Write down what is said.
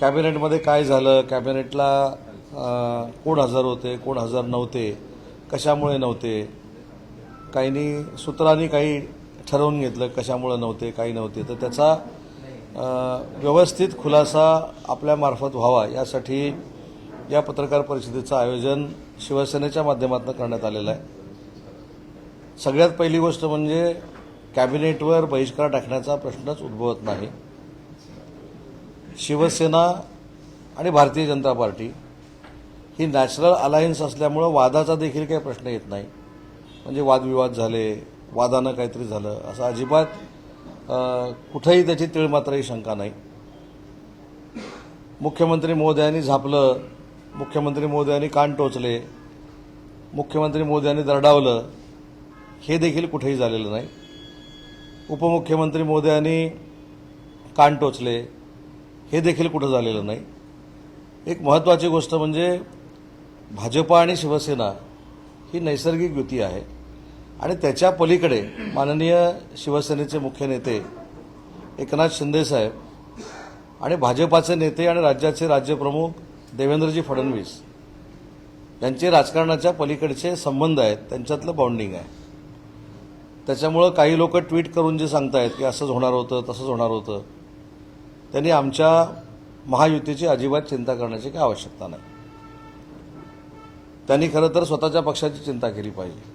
कॅबिनेटमध्ये काय झालं? कॅबिनेटला कोण हजर होते? कोण हजर नव्हते? कशामुळे नव्हते? काहींनी सूत्रांनी काही ठरवून घेतलं कशामुळे नव्हते काही नव्हते. तर त्याचा व्यवस्थित खुलासा आपल्यामार्फत व्हावा यासाठी या पत्रकार परिषदेचं आयोजन शिवसेनेच्या माध्यमातून करण्यात आलेलं आहे. सगळ्यात पहिली गोष्ट म्हणजे कॅबिनेटवर बहिष्कार टाकण्याचा प्रश्नच उद्भवत नाही. शिवसेना आणि भारतीय जनता पार्टी ही नॅचरल अलायन्स असल्यामुळं वादाचा देखील काही प्रश्न येत नाही. म्हणजे वादविवाद झाले वादानं काहीतरी झालं असं अजिबात कुठंही त्याची तिळमात्रही शंका नाही. मुख्यमंत्री महोदयांनी झापलं मुख्यमंत्री मोदयांनी कान टोचले मुख्यमंत्री मोदयांनी दरडावलं हे देखील कुठेही झालेलं नाही. उपमुख्यमंत्री मोदयांनी कान टोचले हे देखील कुठं झालेलं नाही. एक महत्त्वाची गोष्ट म्हणजे भाजपा आणि शिवसेना ही नैसर्गिक युती आहे. आणि त्याच्या पलीकडे माननीय शिवसेनेचे मुख्य नेते एकनाथ शिंदेसाहेब आणि भाजपाचे नेते आणि राज्याचे राज्यप्रमुख देवेंद्रजी फडणवीस यांचे राजकारणाच्या पलीकडचे संबंध आहेत त्यांच्यातलं बाउंडिंग आहे. त्याच्यामुळं काही लोक ट्विट करून जे सांगतायत की असंच होणार होतं तसंच होणार होतं त्यांनी आमच्या महायुतीची अजिबात चिंता करण्याची काही आवश्यकता नाही. त्यांनी खरं तर स्वतःच्या पक्षाची चिंता केली पाहिजे.